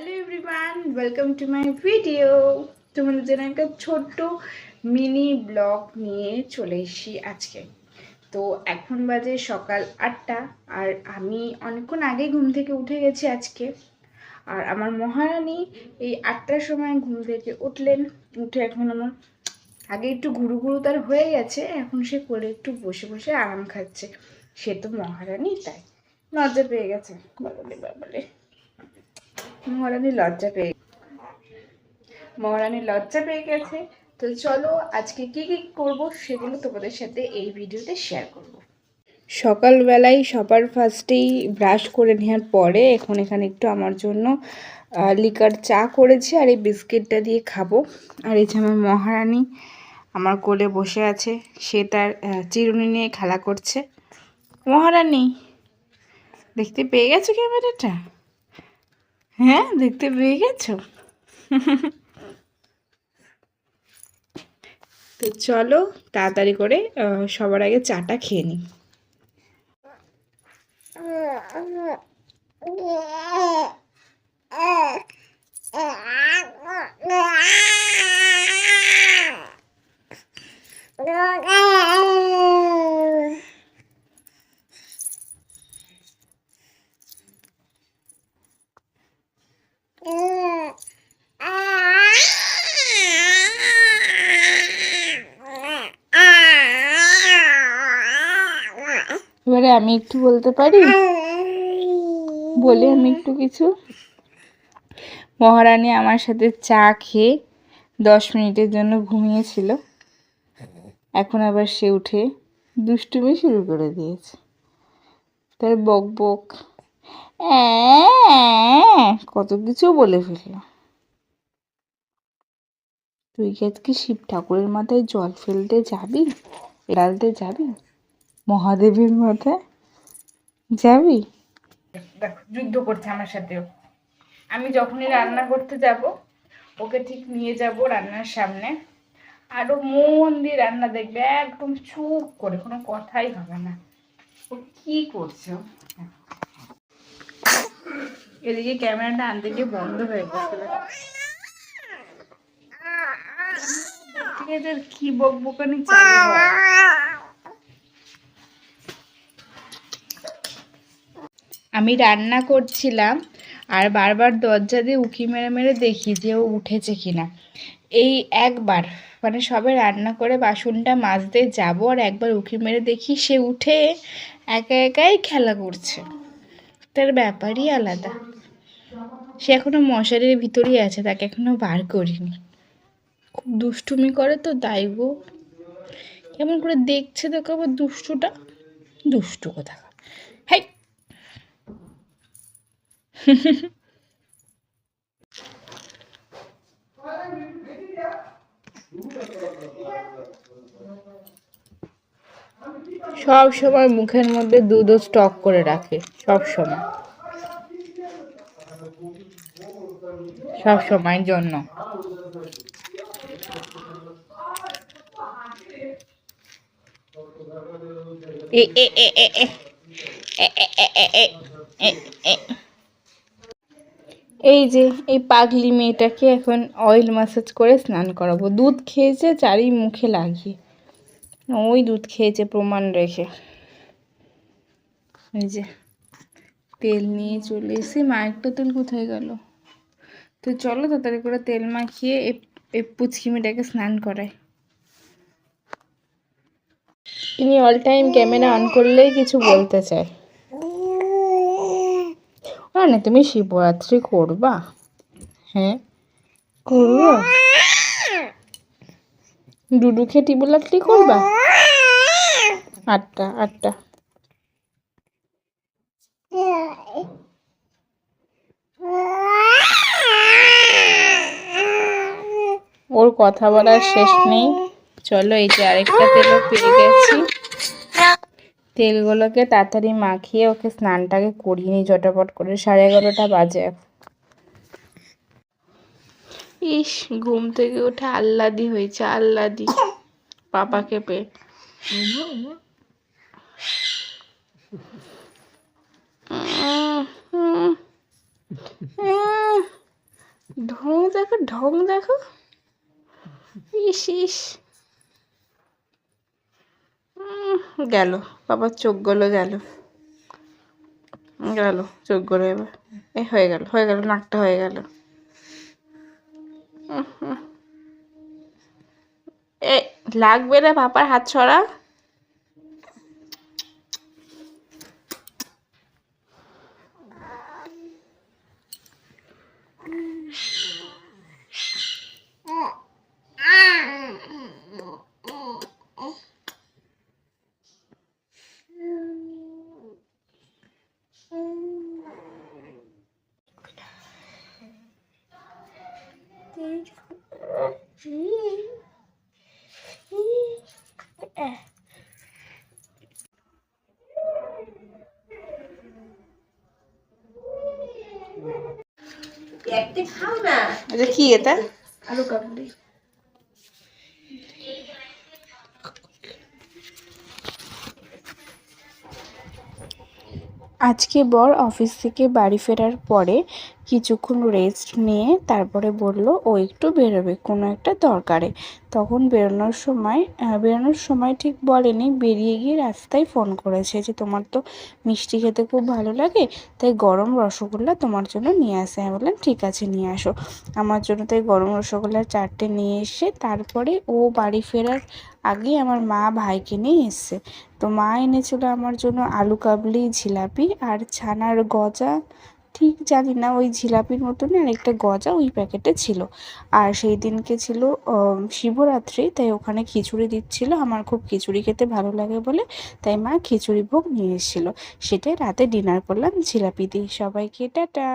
Hello everyone welcome to my video তোমাদের জন্য একটা ছোট্ট মিনি ব্লগ নিয়ে চলে এসেছি আজকে। তো এখন বাজে সকাল আটটা, আর আমি অনেকক্ষণ আগে ঘুম থেকে উঠে গেছি আজকে। আর আমার মহারানী এই আটটার সময় ঘুম থেকে উঠলেন। উঠে এখন আমার আগে একটু ঘুরু ঘুরু তার হয়ে গেছে, এখন সে করে একটু বসে বসে আরাম খাচ্ছে। সে তো মহারানী, তাই লজ্জা পেয়ে গেছে। বাবালে বাবালে মহারানী লজ্জা পেয়ে মহারানী লজ্জা পেয়ে গেছে। তো চলো আজকে কি কি করব সেগুলো তোমাদের সাথে এই ভিডিওতে শেয়ার করব। সকালবেলায় সবার ফার্স্টেই ব্রাশ করে নেওয়ার পরে এখন এখানে একটু আমার জন্য লিকার চা করেছি আর এই বিস্কিটটা দিয়ে খাব। আর এই যে আমার মহারানী আমার কোলে বসে আছে, সে তার চিরুনি নিয়ে খেলা করছে। মহারানী, দেখতে পেয়ে গেছো ক্যামেরাটা? হ্যাঁ দেখতে পেয়ে গেছো? তো চলো তাড়াতাড়ি করে সবার আগে চাটা খেয়ে নিই। এবারে আমি একটু বলতে পারি? বলি আমি একটু কিছু? মহারানী আমার সাথে চা খেয়ে দশ মিনিটের জন্য ঘুমিয়েছিল। এখন আবার সে উঠে দুষ্টুমি শুরু করে দিয়েছে। তার বক বক কত কিছু বলে ফেলল। তুই কি আজকে শিব ঠাকুরের মাথায় জল ফেলতে যাবি? ঢালতে যাবি? মহাদেবের মাথায় যাবি? দেখো, যুদ্ধ করছে আমার সাথেও। আমি যখনই রান্না করতে যাব, ওকে ঠিক নিয়ে যাব রান্নার সামনে। আরও মন দিয়ে রান্না দেখবে, একদম চুপ করে, কোনো কথাই হবে না। ও কি করছে? এদিকে ক্যামেরাটা আনতে গিয়ে বন্ধ হয়ে গেছে। ঠিক আছে কি বক বকানি চালু হয় আমি রান্না করছিলাম আর বারবার দরজা দিয়ে উকি মেরে মেরে দেখি যে ও উঠেছে কিনা। এই একবার মানে সবে রান্না করে বাসনটা মাজতে যাব আর একবার উকি মেরে দেখি সে উঠে একা একাই খেলা করছে। তার ব্যাপারই আলাদা। সে এখনও মশারির ভিতরেই আছে, তাকে এখনও বার করিনি। খুব দুষ্টুমি করে তো তাই গো। কেমন করে দেখছে তোকে আবার দুষ্টুটা। দুষ্টু কোথা সব সময় মুখের মধ্যে দুধও স্টক করে রাখে সব সময় সব সময়ের জন্য এ এ এ এ এ এ এ এ এ এ এ এ এই যে, এই পাগলি মেয়েটাকে এখন অয়েল ম্যাসাজ করে স্নান করাবো। দুধ খেয়েছে চারি মুখে লাগিয়ে। ওই দুধ খেয়েছে প্রমাণ রেখে। এই যে, তেল নিয়ে চলে এসে মায়েরটা তেল কোথায় গেল? তো চলো তাড়াতাড়ি করে তেল মাখিয়ে এ- পুচকি মেয়েটাকে স্নান করায় ইনি অল টাইম ক্যামেরা অন করলেই কিছু বলতে চায়। না তুমি শিবরাত্রি করবা। হ্যাঁ? করব? ডুডু খেয়ে টিবুলাটলি করবা? আটটা আটটা। ওর কথা বলার শেষ নেই। চলো, এই যে আরেকটা তেলও পেয়ে গেছি। তেলগুলোকে তাড়াতাড়ি মাখিয়ে ওকে স্নানটাকে করিয়ে নিই চটাপট করে। সাড়ে এগারোটা বাজে ইস, ঘুম থেকে উঠে আল্লাদি হয়েছে আল্লাদি পাপাকে পেয়ে ঢং দেখো ঢং দেখো। ইস ইস। গেল। বাবার চোখগুলো গেল। গেল, চোখগুলো এবার। এ হয়ে গেল হয়ে গেল, নাকটা হয়ে গেল। এ, লাগবে না বাবার হাত ছড়া? এটা কি এটা? আলু কাবলি। আজকে বর অফিস থেকে বাড়ি ফেরার পরে কিছুক্ষণ রেস্ট নিয়ে তারপরে বলল, ও একটু বেরোবে, কোনো একটা দরকারে। তখন বেরোনোর সময় বেরোনোর সময় ঠিক বলেনি, বেরিয়ে গিয়ে রাস্তায় ফোন করেছে যে, তোমার তো মিষ্টি খেতে খুব ভালো লাগে, তাই গরম রসগোল্লা তোমার জন্য নিয়ে আসে। আমি বললাম, ঠিক আছে, নিয়ে আসো। আমার জন্য তাই গরম রসগোল্লা চারটে নিয়ে এসে তারপরে ও বাড়ি ফেরার আগে আমার মা ভাইকে নিয়ে এসছে। তো মা এনেছিল আমার জন্য আলু কাবলি, জিলাপি আর ছানার গজা ঠিক জানি না, ওই ঝিলাপির মতনই আর একটা গজা ওই প্যাকেটে ছিল। আর সেই দিনকে ছিল শিবরাত্রি, তাই ওখানে খিচুড়ি দিচ্ছিল। আমার খুব খিচুড়ি খেতে ভালো লাগে বলে তাই মা খিচুড়ি ভোগ নিয়ে এসেছিল। সেটাই রাতে ডিনার করলাম ঝিলাপি দিয়ে। সবাইকে টাটা!